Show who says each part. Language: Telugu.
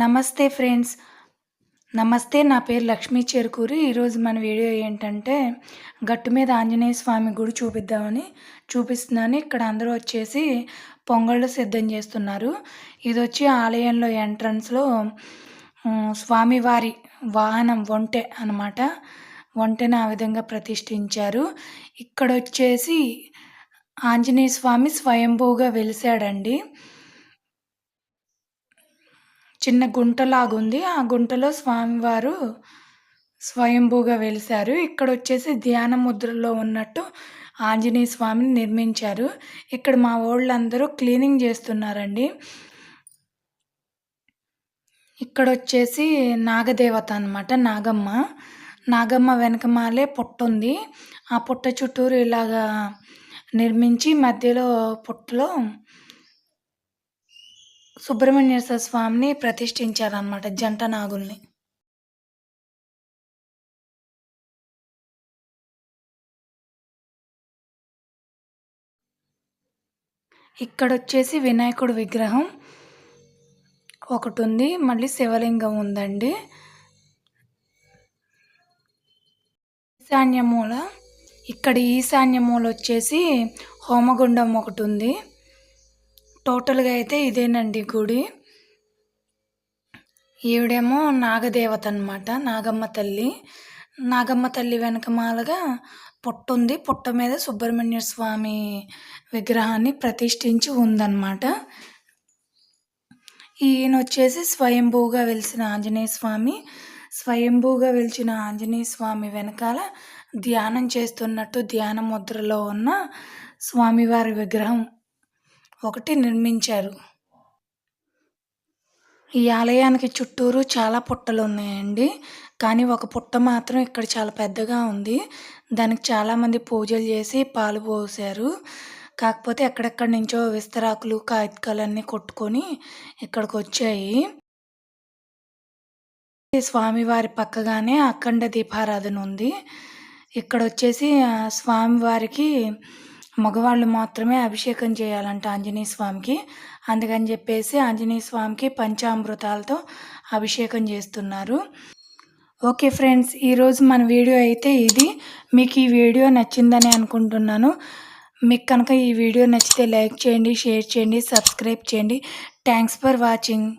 Speaker 1: నమస్తే ఫ్రెండ్స్ నమస్తే నా పేరు లక్ష్మీ చేరుకూరి ఈరోజు మన వీడియో ఏంటంటే గట్టు మీద ఆంజనేయ స్వామి గుడి చూపిద్దామని చూపిస్తున్నాను ఇక్కడ అందరూ వచ్చేసి పొంగళ్ళు సిద్ధం చేస్తున్నారు ఇది వచ్చి ఆలయంలో ఎంట్రన్స్లో స్వామివారి వాహనం ఒంటె అనమాట ఒంటెను ఆ విధంగా ప్రతిష్ఠించారు ఇక్కడ వచ్చేసి ఆంజనేయ స్వామి స్వయంభూగా వెలిసాడండి చిన్న గుంటలాగుంది ఆ గుంటలో స్వామివారు స్వయంభూగా వెలిశారు ఇక్కడ వచ్చేసి ధ్యాన ముద్రలో ఉన్నట్టు ఆంజనేయ స్వామిని నిర్మించారు ఇక్కడ మా వాళ్ళందరూ క్లీనింగ్ చేస్తున్నారండి ఇక్కడ వచ్చేసి నాగదేవత అనమాట నాగమ్మ నాగమ్మ వెనకమాలే పుట్ట ఉంది ఆ పుట్ట చుట్టూరు ఇలాగా నిర్మించి మధ్యలో పుట్టలో సుబ్రహ్మణ్యేశ్వర స్వామిని ప్రతిష్ఠించారనమాట జంట నాగుల్ని ఇక్కడ వచ్చేసి వినాయకుడు విగ్రహం ఒకటి ఉంది మళ్ళీ శివలింగం ఉందండి ఈశాన్య మూల ఇక్కడ ఈశాన్య మూల వచ్చేసి హోమగుండం ఒకటి ఉంది టోటల్గా అయితే ఇదేనండి గుడి ఈవిడేమో నాగదేవత అనమాట నాగమ్మ తల్లి నాగమ్మ తల్లి వెనకమాలగా పొట్టు ఉంది పొట్ట మీద సుబ్రహ్మణ్య స్వామి విగ్రహాన్ని ప్రతిష్ఠించి ఉందన్నమాట ఈయన వచ్చేసి స్వయంభూగా వెలిసిన ఆంజనేయ స్వామి స్వయంభూగా వెలిచిన ఆంజనేయ స్వామి వెనకాల ధ్యానం చేస్తున్నట్టు ధ్యాన ముద్రలో ఉన్న స్వామివారి విగ్రహం ఒకటి నిర్మించారు ఈ ఆలయానికి చుట్టూరు చాలా పుట్టలు ఉన్నాయండి కానీ ఒక పుట్ట మాత్రం ఇక్కడ చాలా పెద్దగా ఉంది దానికి చాలామంది పూజలు చేసి పాలు పోసారు కాకపోతే ఎక్కడెక్కడి నుంచో విస్తరాకులు కాగితకాలన్నీ కొట్టుకొని ఇక్కడికి వచ్చాయి స్వామివారి పక్కగానే అఖండ దీపారాధన ఉంది ఇక్కడ వచ్చేసి స్వామివారికి మగవాళ్ళు మాత్రమే అభిషేకం చేయాలంట ఆంజనేయ స్వామికి అందుకని చెప్పేసి ఆంజనేయ స్వామికి పంచామృతాలతో అభిషేకం చేస్తున్నారు ఓకే ఫ్రెండ్స్ ఈరోజు మన వీడియో అయితే ఇది మీకు ఈ వీడియో నచ్చిందని అనుకుంటున్నాను మీకు కనుక ఈ వీడియో నచ్చితే లైక్ చేయండి షేర్ చేయండి సబ్స్క్రైబ్ చేయండి థ్యాంక్స్ ఫర్ వాచింగ్